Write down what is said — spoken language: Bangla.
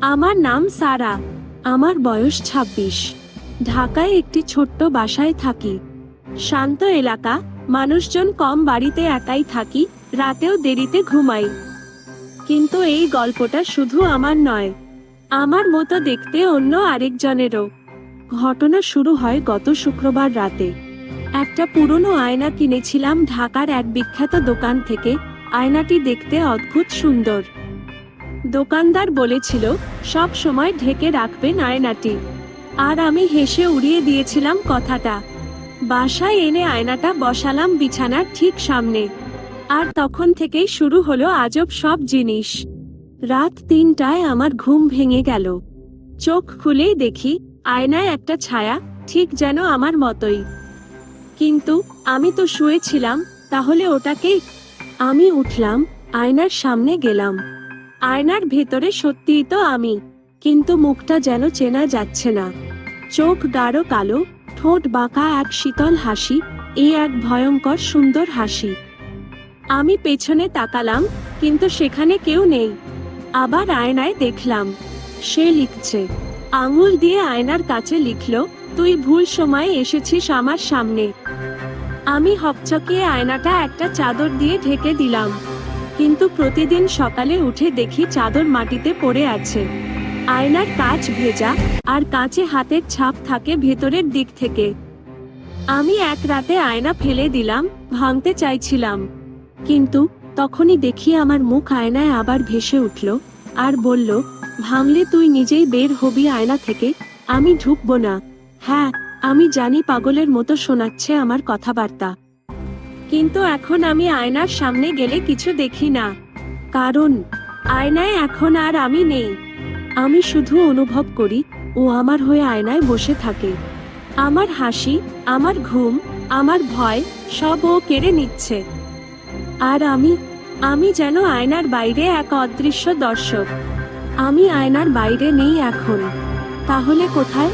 আমার নাম সারা, আমার বয়স ২৬ ঢাকায় একটি ছোট্ট বাসায় থাকি। শান্ত এলাকা, মানুষজন কম বাড়িতে একাই থাকি, রাতেও দেরিতে ঘুমাই। কিন্তু এই গল্পটা শুধু আমার নয়, আমার মতো দেখতে অন্য আরেকজনেরও। ঘটনা শুরু হয় গত শুক্রবার রাতে। একটা পুরনো আয়না কিনেছিলাম ঢাকার এক বিখ্যাত দোকান থেকে। আয়নাটি দেখতে অদ্ভুত সুন্দর। দোকানদার বলেছিল, সব সময় ঢেকে রাখবেন আয়নাটি। আর আমি হেসে উড়িয়ে দিয়েছিলাম কথাটা। বাসায় এনে আয়নাটা বসালাম বিছানার ঠিক সামনে। আর তখন থেকেই শুরু হলো আজব সব জিনিস। রাত তিনটায় আমার ঘুম ভেঙে গেল। চোখ খুলেই দেখি, আয়নায় একটা ছায়া, ঠিক যেন আমার মতোই। কিন্তু আমি তো শুয়েছিলাম, তাহলে ওটাকে আমি উঠলাম, আয়নার সামনে গেলাম। আয়নার ভেতরে সত্যিই তো আমি, কিন্তু মুখটা যেন চেনা যাচ্ছে না। চোখ গাঢ় কালো, ঠোঁট বাঁকা এক শীতল হাসি, এ এক ভয়ঙ্কর সুন্দর হাসি। আমি পেছনে তাকালাম, কিন্তু সেখানে কেউ নেই। আবার আয়নায় দেখলাম, সে লিখছে, আঙুল দিয়ে আয়নার কাছে লিখল, তুই ভুল সময়ে এসেছিস আমার সামনে। আমি হকচকিয়ে আয়নাটা একটা চাদর দিয়ে ঢেকে দিলাম। কিন্তু প্রতিদিন সকালে উঠে দেখি চাদর মাটিতে পড়ে আছে। আয়নার কাঁচ ভেজা আর কাঁচে হাতের ছাপ থাকে ভেতরের দিক থেকে। আমি এক রাতে আয়না ফেলে দিলাম, ভাঙতে চাইছিলাম। কিন্তু তখনই দেখি আমার মুখ আয়নায় আবার ভেসে উঠল আর বলল, ভাঙলে তুই নিজেই বের হবি আয়না থেকে, আমি ঢুকবো না। হ্যাঁ আমি জানি পাগলের মতো শোনাচ্ছে আমার কথাবার্তা। কিন্তু এখন আমি আয়নার সামনে গেলে কিছু দেখি না। কারণ, আয়নায় এখন আর আমি নেই। আমি শুধু অনুভব করি, ও আমার হয়ে আয়নায় বসে থাকে। আমার হাসি, আমার ঘুম, আমার ভয়, সব ও কেড়ে নিচ্ছে। আর আমি আমি যেন আয়নার বাইরে এক অদৃশ্য দর্শক। আমি আয়নার বাইরে নেই এখন। তাহলে কোথায়?